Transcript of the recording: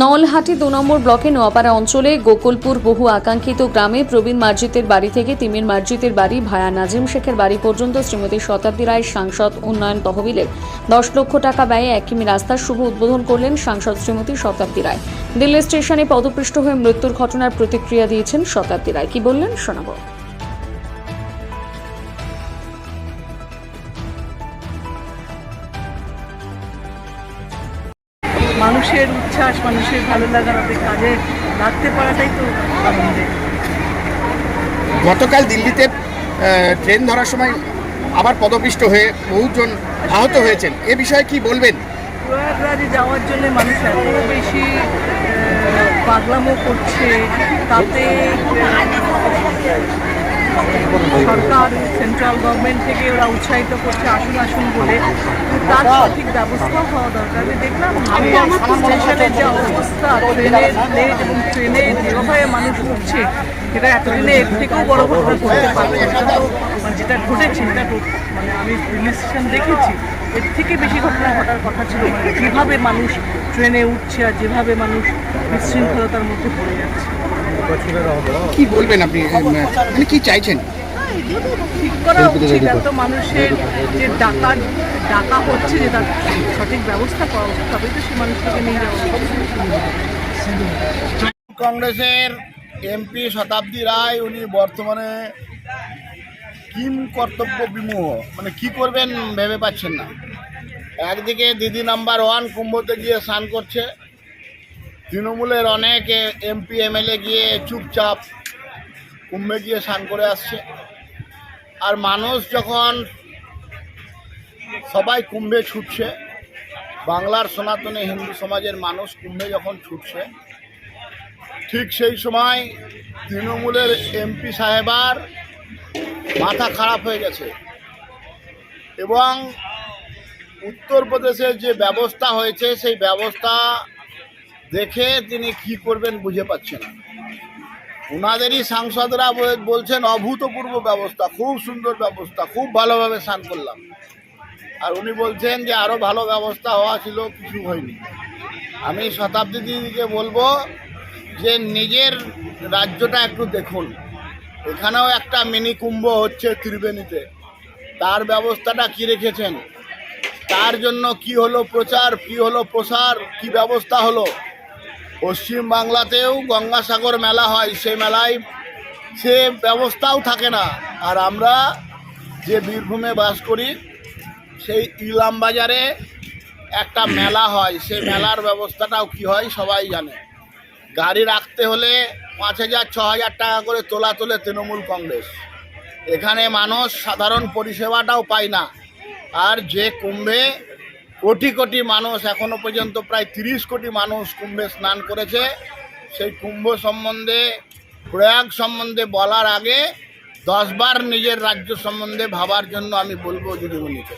নলহাটি দু নম্বর ব্লকে নোয়াপাড়া অঞ্চলে গোকুলপুর বহু আকাঙ্ক্ষিত গ্রামে প্রবীণ মার্জিতের বাড়ি থেকে তিমির মার্জিতের বাড়ি ভায়া নাজিম শেখের বাড়ি পর্যন্ত শ্রীমতী শতাব্দী রায় সাংসদ উন্নয়ন তহবিলের দশ লক্ষ টাকা ব্যয়ে এক কিমি রাস্তার শুভ উদ্বোধন করলেন সাংসদ শ্রীমতী শতাব্দী রায়। দিল্লি স্টেশনে পদপৃষ্ট হয়ে মৃত্যুর ঘটনার প্রতিক্রিয়া দিয়েছেন শতাব্দী রায়। কি বললেন শোনাবো। মানুষের উচ্ছ্বাস মানুষের ভালো লাগা তাদের কাজে লাগতে পারাটাই তো আনন্দের গতকাল দিল্লিতে ট্রেন ধরার সময় আবার পদপিষ্ট হয়ে বহুজন আহত হয়েছেন। এ বিষয়ে কি বলবেন? প্রয়াগরাজে যাওয়ার জন্য মানুষ এত বেশি পাগলামো করছে তাতে সরকার সেন্ট্রাল গভর্নমেন্ট থেকে ওরা উৎসাহিত করছে আসুন আসুন বলে। তার সঠিক ব্যবস্থা হওয়া দরকার। আমি দেখলাম আমি স্টেশনের যে অবস্থা ট্রেনের লেট এবং ট্রেনে যেভাবে মানুষ উঠছে এটা এতদিনে এর থেকেও বড় ঘটনা করতে পারবে এটা তো মানে যেটা ঘটেছে এটা মানে আমি রিলিজ স্টেশন দেখেছি এর থেকে বেশি ঘটনা ঘটার কথা ছিল। মানে যেভাবে মানুষ ট্রেনে উঠছে আর যেভাবে মানুষ বিশৃঙ্খলতার মধ্যে পড়ে যাচ্ছে। কি বলবেন আপনি? মানে কি চাইছেন? ঠিক করা উচিত এত মানুষের যে ডাকা ডাকা হচ্ছে যে তার সঠিক ব্যবস্থা করা উচিত তবেই তো সেই মানুষটাকে নিয়ে যাওয়া কংগ্রেসের এমপি শতাব্দী রায় উনি বর্তমানে কিম কর্তব্য বিমূহ মানে কি করবেন ভেবে পাচ্ছেন না। একদিকে দিদি নাম্বার ওয়ান কুম্ভতে গিয়ে স্নান করছে তৃণমূলের অনেক এমপি, এমএলএ গিয়ে চুপচাপ কুম্ভে গিয়ে স্নান করে আসছে। আর মানুষ যখন সবাই কুম্ভে ছুটছে, বাংলার সনাতনী হিন্দু সমাজের মানুষ কুম্ভে যখন ছুটছে, ঠিক সেই সময় তৃণমূলের এমপি সাহেবার মাথা খারাপ হয়ে গেছে এবং উত্তরপ্রদেশের যে ব্যবস্থা হয়েছে, সেই ব্যবস্থা দেখে তিনি কি করবেন বুঝে পাচ্ছেন না। ওনাদেরই সাংসদরা বলছেন, অভূতপূর্ব ব্যবস্থা, খুব সুন্দর ব্যবস্থা, খুব ভালোভাবে স্নান করলাম। আর উনি বলছেন যে আরও ভালো ব্যবস্থা হওয়া ছিল, কিছু হয়নি। আমি শতাব্দী দিদিকে বলব যে, নিজের রাজ্যটা একটু দেখুন। এখানেও একটা মিনি কুম্ভ হচ্ছে ত্রিবেণীতে। তার ব্যবস্থাটা কি রেখেছেন? তার জন্য কি হলো প্রচার, কি হলো প্রসার, কি ব্যবস্থা হলো? পশ্চিম বাংলাতেও গঙ্গাসাগর মেলা হয় সেই মেলায় সে ব্যবস্থাও থাকে না। আর আমরা যে বীরভূমে বাস করি, সেই ইলাম বাজারে একটা মেলা হয়। সেই মেলার ব্যবস্থাটাও কি হয় সবাই জানে। গাড়ি রাখতে হলে পাঁচ হাজার, ছ হাজার টাকা করে তোলা তোলে তৃণমূল কংগ্রেস। এখানে মানুষ সাধারণ পরিষেবাটাও পায় না। আর যে কুম্ভে কোটি কোটি মানুষ এখনও পর্যন্ত প্রায় তিরিশ কোটি মানুষ কুম্ভে স্নান করেছে। সেই কুম্ভ সম্বন্ধে, প্রয়াগ সম্বন্ধে বলার আগে দশবার নিজের রাজ্য সম্বন্ধে ভাবার জন্য আমি বলব দিদিমণিকে